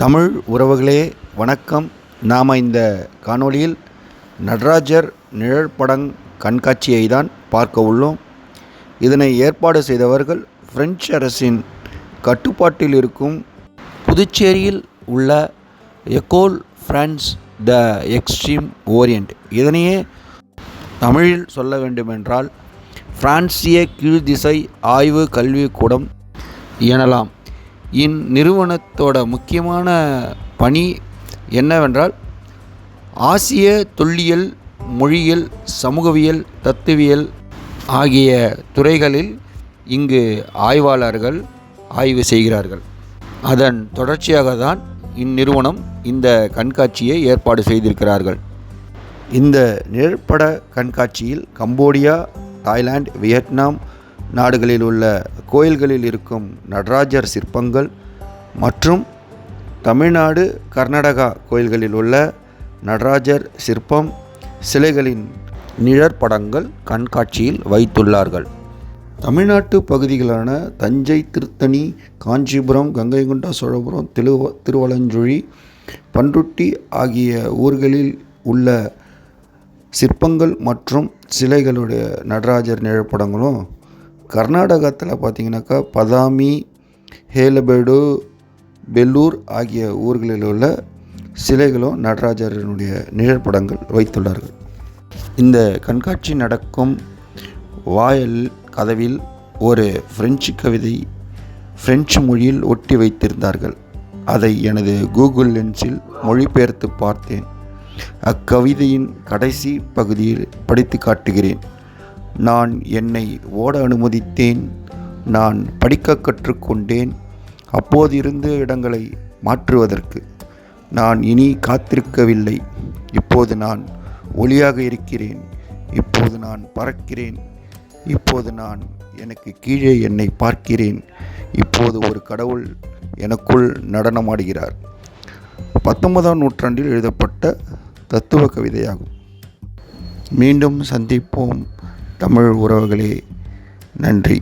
தமிழ் உறவுகளே வணக்கம். நாம் இந்த காணொளியில் நடராஜர் நிழற்படங் கண்காட்சியை தான் பார்க்க உள்ளோம். இதனை ஏற்பாடு செய்தவர்கள் பிரெஞ்சு அரசின் கட்டுப்பாட்டில் இருக்கும் புதுச்சேரியில் உள்ள Ecole France de Extreme Orient இதனையே தமிழில் சொல்ல வேண்டுமென்றால் பிரான்சிய கீழ்திசை ஆய்வு கல்விக்கூடம் எனலாம். இந்நிறுவனத்தோட முக்கியமான பணி என்னவென்றால் ஆசிய தொல்லியல் மொழியியல் சமூகவியல் தத்துவியல் ஆகிய துறைகளில் இங்கு ஆய்வாளர்கள் ஆய்வு செய்கிறார்கள். அதன் தொடர்ச்சியாக தான் இந்நிறுவனம் இந்த கண்காட்சியை ஏற்பாடு செய்திருக்கிறார்கள். இந்த நிழற்பட கண்காட்சியில் கம்போடியா தாய்லாந்து வியட்நாம் நாடுகளில் உள்ள கோயில்களில் இருக்கும் நடராஜர் சிற்பங்கள் மற்றும் தமிழ்நாடு கர்நாடகா கோயில்களில் உள்ள நடராஜர் சிற்பம் சிலைகளின் நிழற்படங்கள் கண்காட்சியில் வைத்துள்ளார்கள். தமிழ்நாட்டு பகுதிகளான தஞ்சை திருத்தணி காஞ்சிபுரம் கங்கைகொண்ட சோழபுரம் திரு திருவலஞ்சுழி பன்ருட்டி ஆகிய ஊர்களில் உள்ள சிற்பங்கள் மற்றும் சிலைகளுடைய நடராஜர் நிழற்படங்களும் கர்நாடகத்தில் பார்த்திங்கனாக்கா பதாமி ஹேலபேடு பெல்லூர் ஆகிய ஊர்களில் உள்ள சிலைகளும் நடராஜரனுடைய நிழற்படங்கள் வைத்துள்ளார்கள். இந்த கண்காட்சி நடக்கும் வாயல் கதவில் ஒரு பிரெஞ்சு கவிதை பிரெஞ்சு மொழியில் ஒட்டி வைத்திருந்தார்கள். அதை எனது கூகுள் லென்ஸில் மொழிபெயர்த்து பார்த்தேன். அக்கவிதையின் கடைசி பகுதியில் படித்து காட்டுகிறேன். நான் என்னை ஓட அனுமதித்தேன். நான் படிக்க கற்றுக்கொண்டேன். அப்போது இருந்த இடங்களை மாற்றுவதற்கு நான் இனி காத்திருக்கவில்லை. இப்போது நான் ஒளியாக இருக்கிறேன். இப்போது நான் பறக்கிறேன். இப்போது நான் எனக்கு கீழே என்னை பார்க்கிறேன். இப்போது ஒரு கடவுள் எனக்குள் நடனமாடுகிறார். பத்தொன்பதாம் நூற்றாண்டில் எழுதப்பட்ட தத்துவ கவிதையாகும். மீண்டும் சந்திப்போம். தமிழ் உறவுகளே நன்றி.